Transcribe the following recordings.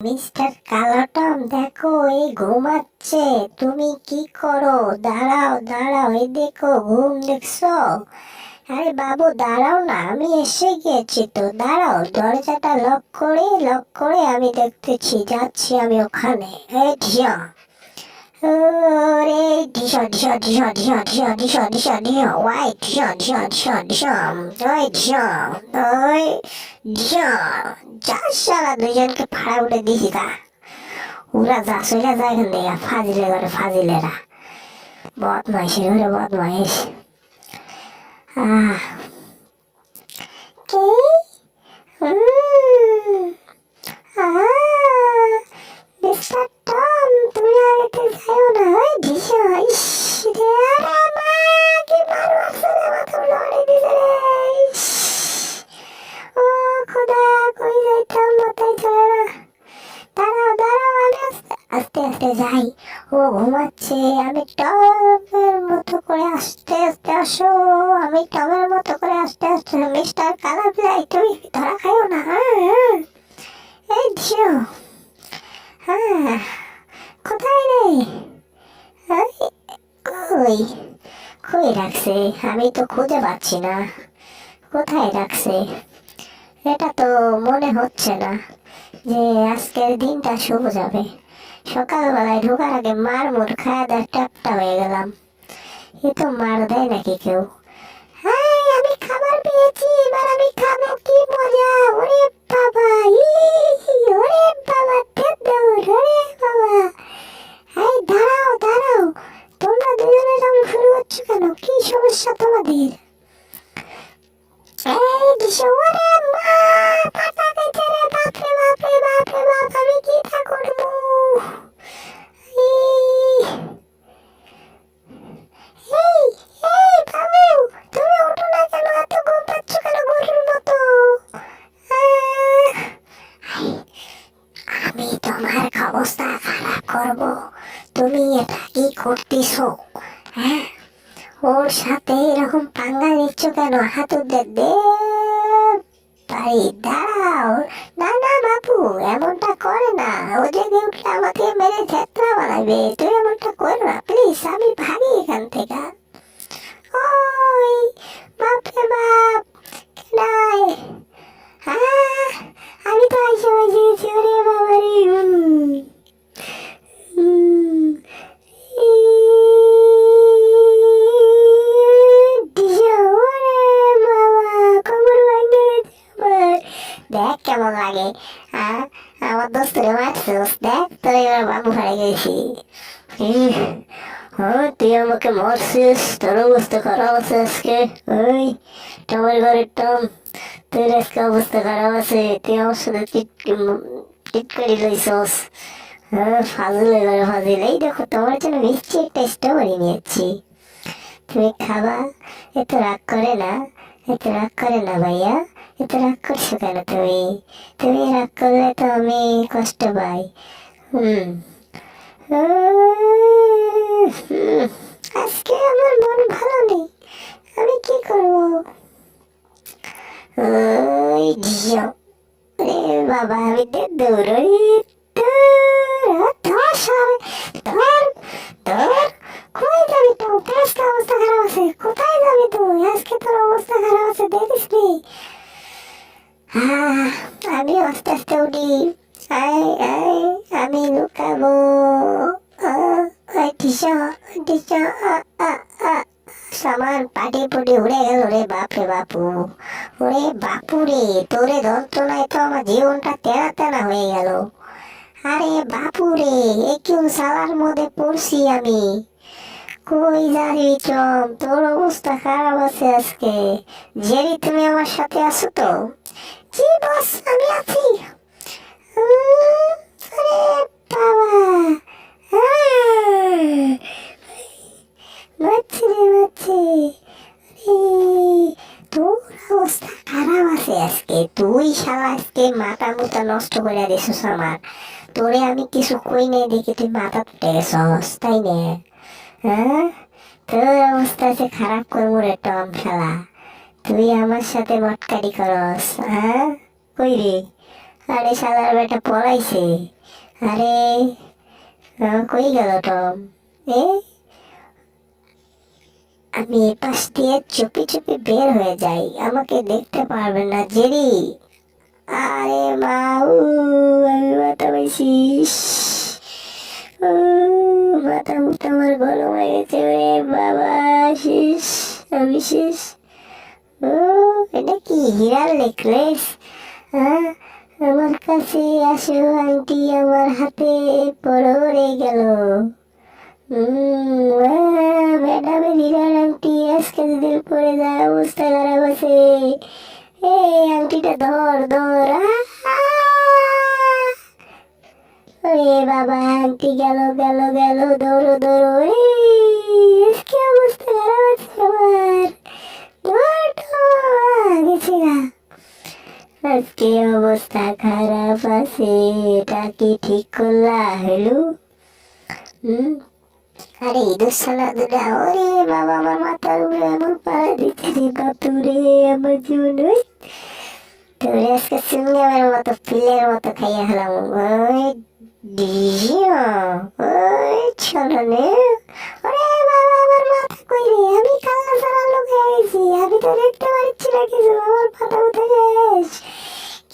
Mister কালাটম দেখো, এই ঘুমাচ্ছে। তুমি কি করো? দাঁড়াও দাঁড়াও, এই দেখো, ঘুম দেখছ? আরে বাবু, দাঁড়াও না, আমি এসে গিয়েছি তো। দাঁড়াও, দরজাটা লক করে লক করে আমি দেখতেছি, যাচ্ছি আমি ওখানে। এই ঢিয়া ওরে ঢিসা ঢিসা ঢিসা ঢিসা ঢিসা ঢিসা ঢিসা ঢিসা ওয়াই ঢিসা ঢিসা ঢিসা ঢিসা ওই ঢিসা ওই ঢিসা যা সারা দুজনকে ফাড়া উঠে দিছি তা ওরা যা সোজা যায় এখান থেকে ফাজিলে করে ফাজিলেরা বদমাইশের ঘরে বদমাইশ আহ কে 手さよならでしょ。であらまあ、決まるは、それはこの俺ですね。おー、こだ、こいざいたんもたいからな。だらだらあれ、あしてあしてじゃい。おー、お待ち、あみた、めるもとこれあしてあしてあしょー。あみた、めるもとこれあしてあして、みしたからはらいとみたらかよな。え、でしょ。はあ。কোথায় রে? কই? কই আমি তো খুঁজে পাচ্ছি না। কোথায় রাখছে? এটা তো মনে হচ্ছে না যে আজকের দিনটা শুভ যাবে। সকালবেলায় ঢোকার আগে খাওয়া দাওয়া টাপটা হয়ে গেলাম। এ মার দেয় নাকি কেউ? হ্যাঁ আমি খাবার পেয়েছি, এবার আমি খাব কি মজা? ওরে বাবা ই ওরে বাবা তেদুর বাবা। にダラをダラをどんなどよめも振るっちゅうかの気象しちゃったまでいる。えー、気象はね、まあ、パパ出てる、パペパペパペパペ কেন হাত দে ভাই দাঁড়াও। না না বাবু এমনটা করে না। কর প্লিজ আমি ওই, বাপ হ্যাঁ আমি। হুম। ই- ডিজো, ওরে বাবা, কোমর ভেঙে গেছে আমার। দেখ কেমন লাগে আমার দোস্তরে মারছিস দেখ তোর এবার বাবু হারে গেছি হ্যাঁ তুই আমাকে মারছিস তোর অবস্থা খারাপ আছে আজকে ওই টমের ঘরের টম তোর আজকে অবস্থা খারাপ আছে তুই আমার সাথে চিট করে লইছস হ্যাঁ ফাজিল এবারে ফাজিল এই দেখো তোমার জন্য মিষ্টি একটা স্ট্রবেরি নিয়েছি তুমি খাবা এত রাগ করে না এত রাগ করে না ভাইয়া এত রাগ করছ কেন তুমি তুমি রাগ করলে তো আমি কষ্ট পাই আজকে আমার মন ভালো নেই। আমি কি করব? বাবা আমি দৌড়ই তো আছে কোথায় যাবি তুই? আজকে তোর অবস্থা খারাপ আছে। দেখিস আমি আস্তে আস্তে উঠি। আমি লুকাবো। সামান পাটি পুটি উড়ে গেল রে বাপরে বাপু। ওরে বাপু রে তোরে যন্ত্রণায় তো আমার জীবনটা তেনা তেনা হয়ে গেল। আরে বাপু রে এ কেউ সালার মধ্যে পড়ছি আমি? কই যাবি চম, তোর অবস্থা খারাপ আছে আজকে। জেরি, তুমি আমার সাথে আছো তো? জি বস, আমি আছি। তুই শালা আজকে মাথা মুথা নষ্ট করে দিছিস আমার। তোরে আমি কিছু কই নাই দেখে তুই মাথা তুটে গেছস, তাই না? হ্যাঁ তোর অবস্থা আছে খারাপ করব রে টম শালা। তুই আমার সাথে মটকারি করস হ্যাঁ? কই রে? আরে শালার বেটা পড়াইছে আরে কই গেল টম? এ? আমি এ পাশ দিয়ে চুপি চুপি বের হয়ে যাই। আমাকে দেখতে পারবে না জেরি। আরে মা উ, আমি মাথা উ, মাথা মুথা আমার গরম হয়ে গেছে বাবা শেষ আমি শেষ। এটা কি হীরার নেকলেস হ্যাঁ আমার কাছে আসো, আন্টি, আমার হাতে পড়ে গেল। ম্যাডামের হীরার আংটি আজকে দুদিন পরে যায় অবস্থা খারাপ আছে। এই আংটিটা ধর ধর! ওরে বাবা আংটি গেল গেল গেল দৌড়ো দৌড়ো এই, আজকে অবস্থা খারাপ আছে আমার। ধর ধর গেছে না আজকে অবস্থা খারাপ আছে, এটা কি ঠিক করলা হুম? আরে, ইঁদুর সালা দুটা, ওরে বাবা, আমার মাথার উপরে এমন পাড়া দিচ্ছে রে বাতুরে আমার জীবন, ওই। আজকে মতো, পিলের মতো খাইয়া হলাম ওই ওই ওরে কই আমি কাল্লা সারা লোক হয়ে গেছি আমি তো দেখতে পাচ্ছি না কিছু, আমার মাথা উঠে গেছ।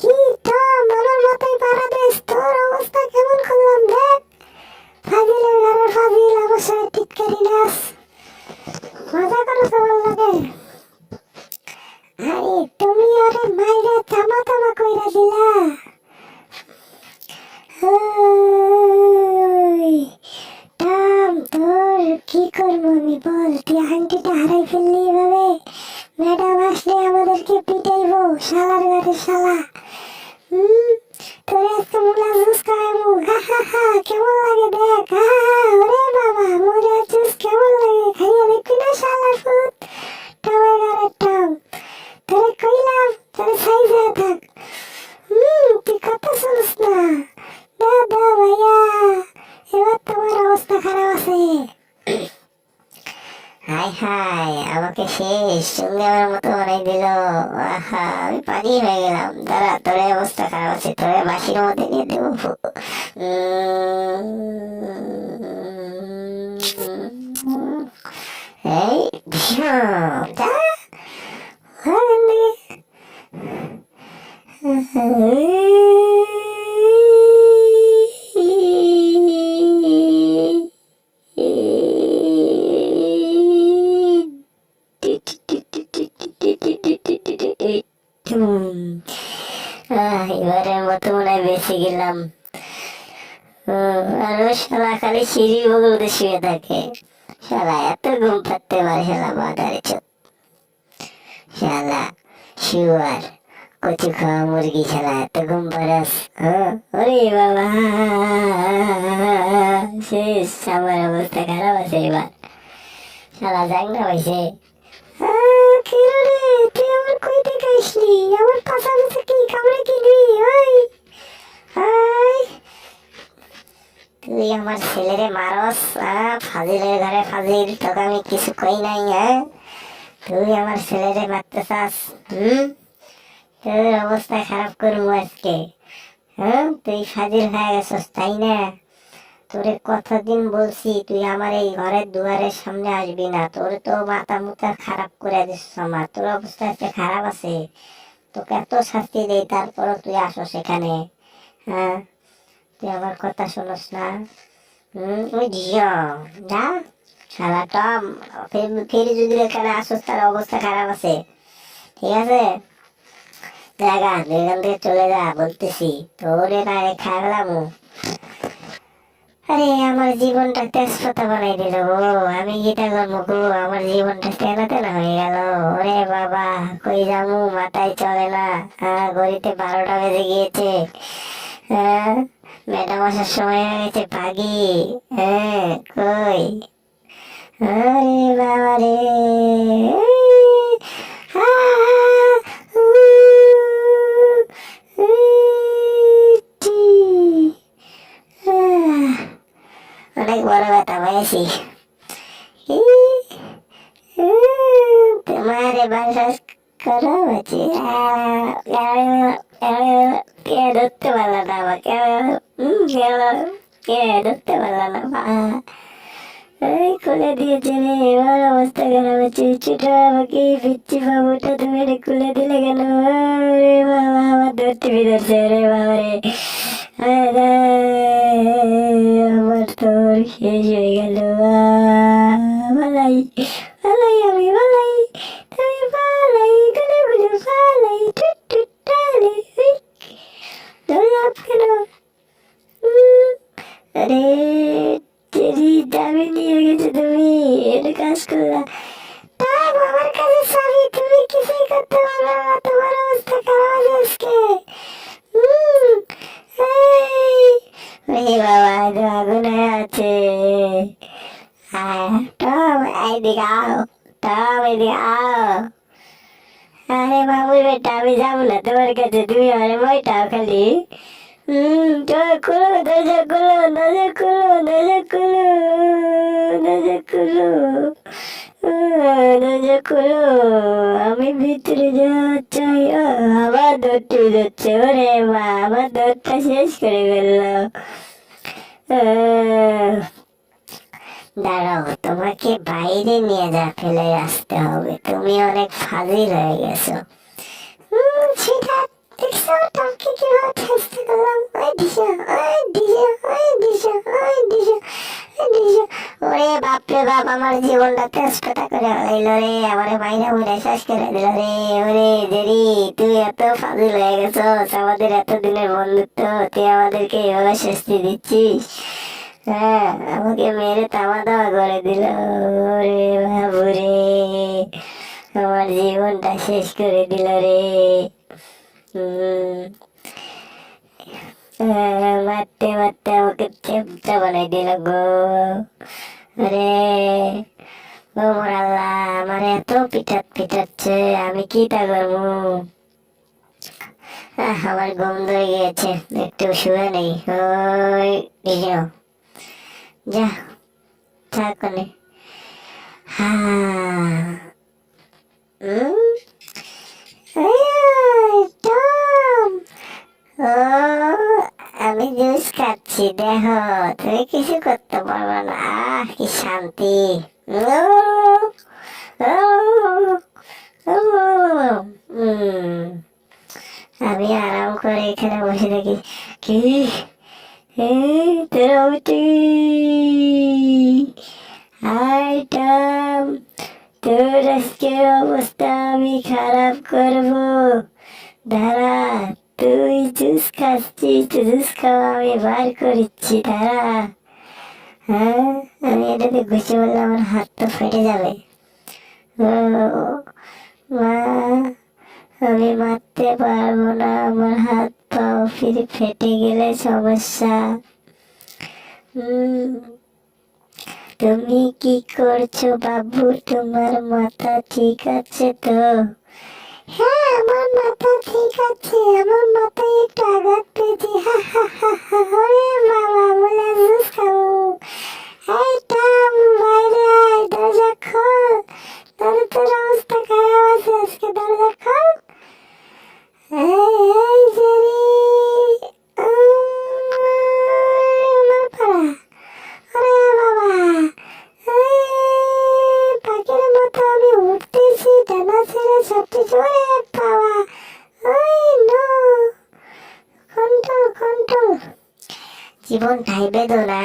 কি টম আমার মাথায় পাড়া দেশ তোর খাওয়াবো হা হা হা কেমন লাগে দেখ হা হা হা ওরে বাবা মুলা জুস কেমন লাগে খাইয়া দেখবি না শালা ফুট টমের ঘরে টম তোরে কইলাম তোরে সাইজ হয়ে থাক হুম তুই কথা শুনিস না দা দা ভাইয়া এবার তোমার অবস্থা খারাপ আছে হাই হাই আমাকে শেষ সঙ্গে আমার মতো বানাই দিল আহা আমি পানি হয়ে গেলাম দাঁড়া তোর এই অবস্থা খারাপ আছে তোর এই বাসির মধ্যে নিয়ে দেবো উম, এই ভীষণ যা ওখান এবারের মতো মনে হয় বেঁচে গেলাম হুম, আর ও শালা খালি সিঁড়ি বগলতে শুয়ে থাকে। শালা এত ঘুম পাচ্ছে পারে শালা বাদারে চোখ শালা শুয়ার কচু খাওয়া মুরগি, শালা এত ঘুম পারাস? ওরে বাবা, শেষ, আমার অবস্থা খারাপ আছে এবার। শালা হয়েছে আমার পাশা পাশা কি কামড়ে কিনবি ওই তুই আমার ছেলেরে মারস ফাজিলের ঘরে ফাজিল, তোকে আমি কিছু কই নাই হ্যাঁ তুই আমার ছেলেরে মারতে চাস হুম? তোর অবস্থা খারাপ করব আজকে হ্যাঁ তুই ফাজিল হয়ে গেছস, তাই না? তোরে কতদিন বলছি, তুই আমার এই ঘরের দুয়ারের সামনে আসবি না, তোর তো মাথা মুথা খারাপ করে দিস আমার, তোর অবস্থা আজকে খারাপ আছে, তোকে এত শাস্তি দেই, তারপরও তুই আসো সেখানে হ্যাঁ তুই আমার কথা শোনস না? আরে, আমার জীবনটা তেজপাতা বানাই দিল গো। আমি গীতা করব গো, আমার জীবনটা তেনা তেনা হয়ে গেল। ওরে বাবা, কই যামু? মাথায় চলে না। হ্যাঁ ঘড়িতে বারোটা বেজে গিয়েছে। হ্যাঁ ম্যাডাম আসার সময় হয়ে গেছে পাগি হ্যাঁ কই? আরে বাবা রে আহ, উ, ইটি। আহ, অনেক বড় ব্যথা পেয়েছি তোমার বাসা করো বলছি কে ধরতে পারল না আমাকে হুম, গেল কে ধরতে পারল না, মা। এই খুলে দিয়েছে এবার অবস্থা খারাপ হচ্ছে। ছোট আমাকে পিচ্ছি বাবুটা তুমি রে খুলে দিলে কেন? রে বাবা, আমার ধরতে বিধরছে রে বাবা রে আমার তোর শেষ হয়ে গেল ভালাই ভালাই আমি ভালাই তুমি ভালাই গুলো গুলো ভালাই টুট টুট টালে ধরলাম কেন? আরে তেরি দাবি নিয়ে গেছে তুমি? এটা কাজ করলা তাই বাবার কাছে সবই তুমি কিছুই করতে পারো না। তোমার অবস্থা খারাপ আছে এই, বাবা এটা আগুনে আছে আয়, টম এইদিকে আও টম এদিকে আও। আরে বাবু বেটা আমি যাব না তোমার কাছে। তুমি আমার বইটাও খালি। খুলো দরজা খুলো দরজা খুলো আহ, আমি ভিতরে যাওয়া চাই আবার দৌড়তে যাচ্ছে ওরে মা আমার দৌড়টা শেষ করে আহ, দাঁড়াও তোমাকে বাইরে নিয়ে যা ফেলে আসতে হবে। তুমি অনেক ফাজিল হয়ে গেছো। দিশা ওই দিশা ওই দিশা ওই দিশা ওই দিশা ওরে বাপরে বাপ, আমার জীবনটা তেজপাতা করে হইল রে, আমার মাইনা মুড়ে শেষ করে দিল রে, ওরে দেরি, তুই এত ফাজিল হয়ে গেছস, আমাদের এত দিনের বন্ধুত্ব, তুই আমাদেরকে এভাবে শাস্তি দিচ্ছিস? হ্যাঁ আমাকে মেরে তামা দাওয়া করে দিল রে বাবু রে, আমার জীবনটা শেষ করে দিল রে। মারতে মারতে আমাকে চেপটা বানাই দিল গো রে ও আল্লাহ আমার এত পিঠাত পিঠাচ্ছে আমি কি তা করব আমার ঘুম ধরে গিয়েছে একটু শুয়ে নেই ওই দিও যা থাকনে হ্যাঁ আমি জুস খাচ্ছি দেখো। তুমি কিছু করতে পারবে না। আহ, কি শান্তি। আমি আরাম করে এখানে বসে থাকি। কি? তোরা তোর আজকের অবস্থা আমি খারাপ করব। দাঁড়া তুই জুস খাচ্ছিস জুস খাওয়া আমি বার করেছি দাঁড়া হ্যাঁ আমি এটাতে ঘুষে বললে আমার হাত তো ফেটে যাবে ও মা আমি মারতে পারব না আমার হাত পাও ফিরে ফেটে গেলে সমস্যা তুমি কি করছ বাবু? তোমার মাথা ঠিক আছে তো? হ্যাঁ আমার মাথা ঠিক আছে আমার মাথায় একটু আঘাত পেয়েছি হা হা হা হা জীবনটাই বেদনা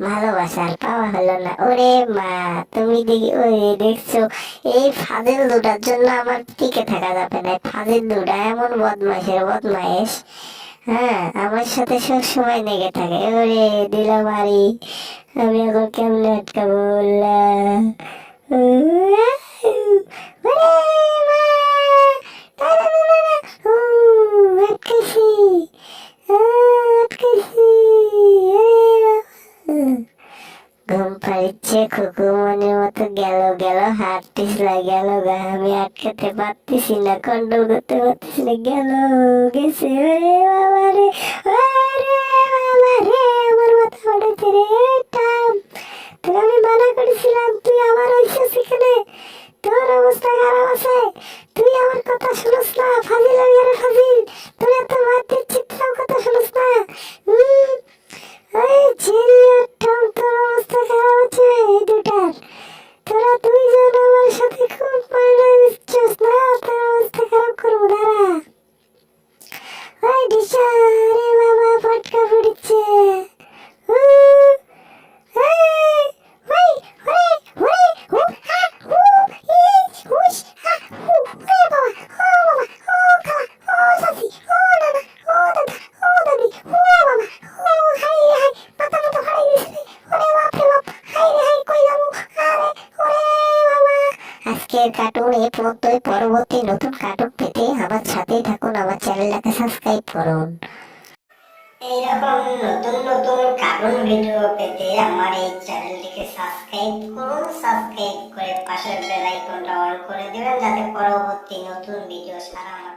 ভালোবাসার পাওয়া হলো না ওরে মা তুমি দেখি ওই দেখছ এই ফাজিল দুটার জন্য আমার টিকে থাকা যাবে না ফাজিল দুটা এমন বদমাইশের বদমাইশ হ্যাঁ আমার সাথে সব সময় লেগে থাকে ওরে দিল বাড়ি আমি এখন কেমনে আটকাবো। ওরে! না, না, না, না, না। আটকেছি আটকেছি আরে। ঘুম পাচ্ছে মতো গেল গেল, হাত গেল গা আমি আটকাতে পারতেছি না কন্ট্রোল করতে পারতেছি না, গেল গেছে রে বাবা রে রে বাবা রে, আমার মাথা রে টাম তোকে আমি মানা করেছিলাম, তুই আমার আইসিস সেখানে তোর অবস্থা খারাপ আছে। তুই আমার কথা শুনস না, ফাজিল আমি আরে ফাজিল। তোর এত মারতে কথা শুনস না। আজকের কার্টুন এই পর্যন্তই পরবর্তী নতুন কার্টুন পেতে আমার সাথেই থাকুন, আমার চ্যানেলটাকে সাবস্ক্রাইব করুন। এইরকম নতুন নতুন কার্টুন ভিডিও পেতে আমার এই চ্যানেলটিকে সাবস্ক্রাইব করুন সাবস্ক্রাইব করে পাশের বেল আইকনটা অন করে দিবেন, যাতে পরবর্তী নতুন ভিডিও ছাড়া আমার